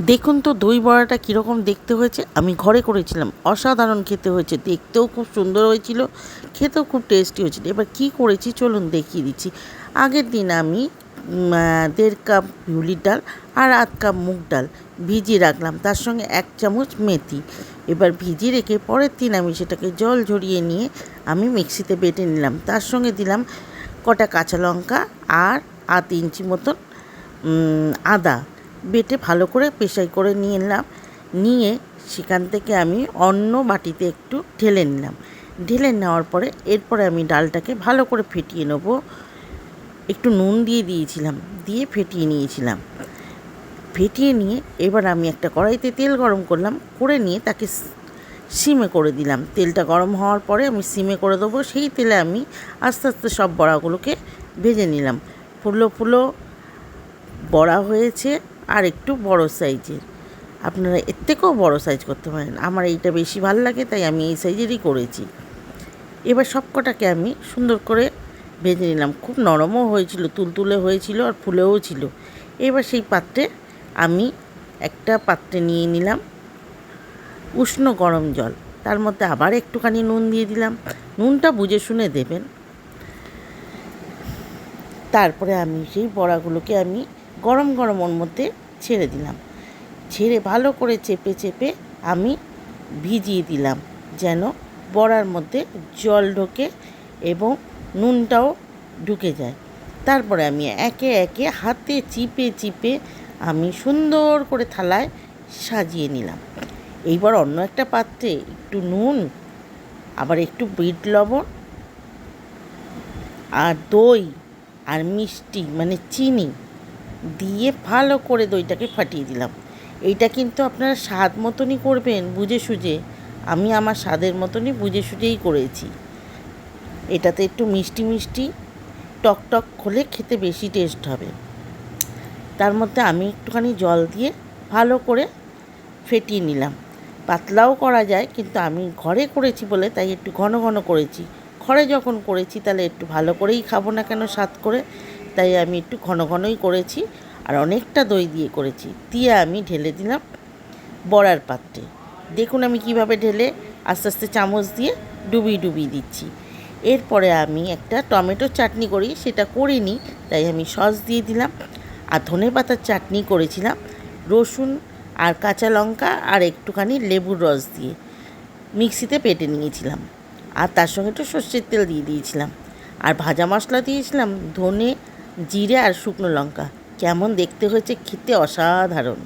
দেখুন তো দই বড়াটা কীরকম দেখতে হয়েছে। আমি ঘরে করেছিলাম, অসাধারণ খেতে হয়েছে। দেখতেও খুব সুন্দর হয়েছিল, খেতেও খুব টেস্টি হয়েছিল। এবার কি করেছি চলুন দেখিয়ে দিচ্ছি। আগের দিন আমি দেড় কাপ বিউলির ডাল আর আধ কাপ মুগ ডাল ভিজিয়ে রাখলাম। তার সঙ্গে এক চামচ মেথি। এবার ভিজিয়ে রেখে পরের দিন আমি সেটাকে জল ঝরিয়ে নিয়ে আমি মিক্সিতে বেটে নিলাম। তার সঙ্গে দিলাম কটা কাঁচা লঙ্কা আর আধ ইঞ্চি মতন আদা। বেটে ভালো করে পেশাই করে নিয়ে নিলাম নিয়ে সেখান থেকে আমি অন্য বাটিতে একটু ঢেলে নিলাম। ঢেলে নেওয়ার পরে এরপরে আমি ডালটাকে ভালো করে ফেটিয়ে নেব। একটু নুন দিয়ে দিয়েছিলাম, দিয়ে ফেটিয়ে নিয়েছিলাম। ফেটিয়ে নিয়ে এবার আমি একটা কড়াইতে তেল গরম করলাম, করে নিয়ে তাকে সিমে করে দিলাম। তেলটা গরম হওয়ার পরে আমি সিমে করে দেবো, সেই তেলে আমি আস্তে আস্তে সব বড়াগুলোকে ভেজে নিলাম। ফুলো ফুলো বড়া হয়েছে আর একটু বড় সাইজের। আপনারা এর থেকেও বড় সাইজ করতে পারেন। আমার এইটা বেশি ভালো লাগে, তাই আমি এই সাইজেরই করেছি। এবার সব কটাকে আমি সুন্দর করে ভেজে নিলাম। খুব নরমও হয়েছিল, তুলতুলে হয়েছিল আর ফুলেও ছিল। এবার সেই পাত্রে আমি একটা পাত্রে নিয়ে নিলাম উষ্ণ গরম জল। তার মধ্যে আবার একটুখানি নুন দিয়ে দিলাম। নুনটা বুঝে শুনে দেবেন। তারপরে আমি সেই বড়াগুলোকে আমি গরম গরম ওর মধ্যে ছেড়ে দিলাম। ছেড়ে ভালো করে চেপে চেপে আমি ভিজিয়ে দিলাম যেন বড়ার মধ্যে জল ঢোকে এবং নুনটাও ঢুকে যায়। তারপরে আমি একে একে হাতে চিপে চিপে আমি সুন্দর করে থালায় সাজিয়ে নিলাম। এইবার অন্য একটা পাত্রে একটু নুন, আবার একটু বিট লবণ আর দই আর মিষ্টি মানে চিনি দিয়ে ভালো করে দইটাকে ফাটিয়ে দিলাম। এইটা কিন্তু আপনারা স্বাদ মতনই করবেন, বুঝে সুঝে। আমি আমার স্বাদের মতনই বুঝে সুঝেই করেছি। এটাতে একটু মিষ্টি মিষ্টি টক টক হলে খেতে বেশি টেস্ট হবে। তার মধ্যে আমি একটুখানি জল দিয়ে ভালো করে ফেটিয়ে নিলাম। পাতলাও করা যায়, কিন্তু আমি ঘরে করেছি বলে তাই একটু ঘন ঘন করেছি। ঘরে যখন করেছি তাহলে একটু ভালো করেই খাব না কেন স্বাদ করে? তাই আমি একটু ঘন ঘনই করেছি আর অনেকটা দই দিয়ে করেছি। দিয়ে আমি ঢেলে দিলাম বড়ার পাত্রে। দেখুন আমি কীভাবে ঢেলে আস্তে আস্তে চামচ দিয়ে ডুবিয়ে ডুবিয়ে দিচ্ছি। এরপরে আমি একটা টমেটো চাটনি করি, সেটা করিনি, তাই আমি সস দিয়ে দিলাম আর ধনে পাতার চাটনি করেছিলাম, রসুন আর কাঁচা লঙ্কা আর একটুখানি লেবুর রস দিয়ে। মিক্সিতে পেটে নিয়েছিলাম আর তার সঙ্গে একটু সর্ষের তেল দিয়ে দিয়েছিলাম। আর ভাজা মশলা দিয়েছিলাম, ধনে জিরে আর শুকনো লঙ্কা। কেমন দেখতে হয়েছে খেতে অসাধারণ।